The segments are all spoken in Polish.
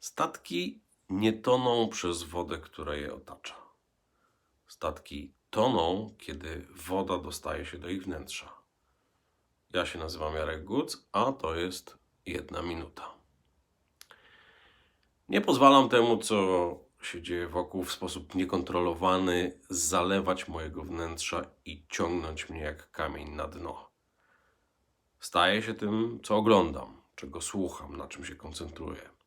Statki nie toną przez wodę, która je otacza. Statki toną, kiedy woda dostaje się do ich wnętrza. Ja się nazywam Jarek Guc, a to jest jedna minuta. Nie pozwalam temu, co się dzieje wokół w sposób niekontrolowany, zalewać mojego wnętrza i ciągnąć mnie jak kamień na dno. Staję się tym, co oglądam, czego słucham, na czym się koncentruję.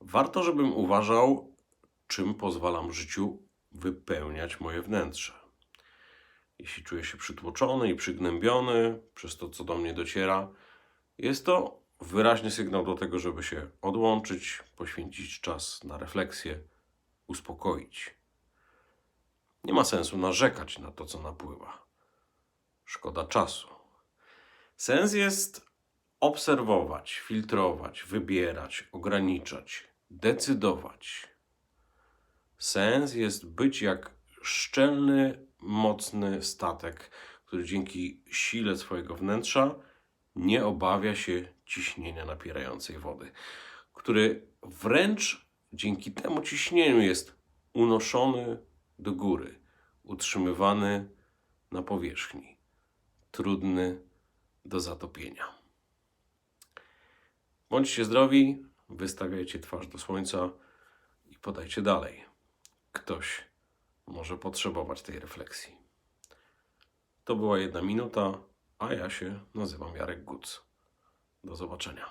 Warto, żebym uważał, czym pozwalam życiu wypełniać moje wnętrze. Jeśli czuję się przytłoczony i przygnębiony przez to, co do mnie dociera, jest to wyraźny sygnał do tego, żeby się odłączyć, poświęcić czas na refleksję, uspokoić. Nie ma sensu narzekać na to, co napływa. Szkoda czasu. Sens jest obserwować, filtrować, wybierać, ograniczać, decydować. Sens jest być jak szczelny, mocny statek, który dzięki sile swojego wnętrza nie obawia się ciśnienia napierającej wody, który wręcz dzięki temu ciśnieniu jest unoszony do góry, utrzymywany na powierzchni, trudny do zatopienia. Bądźcie zdrowi, wystawiajcie twarz do słońca i podajcie dalej. Ktoś może potrzebować tej refleksji. To była jedna minuta, a ja się nazywam Jarek Guc. Do zobaczenia.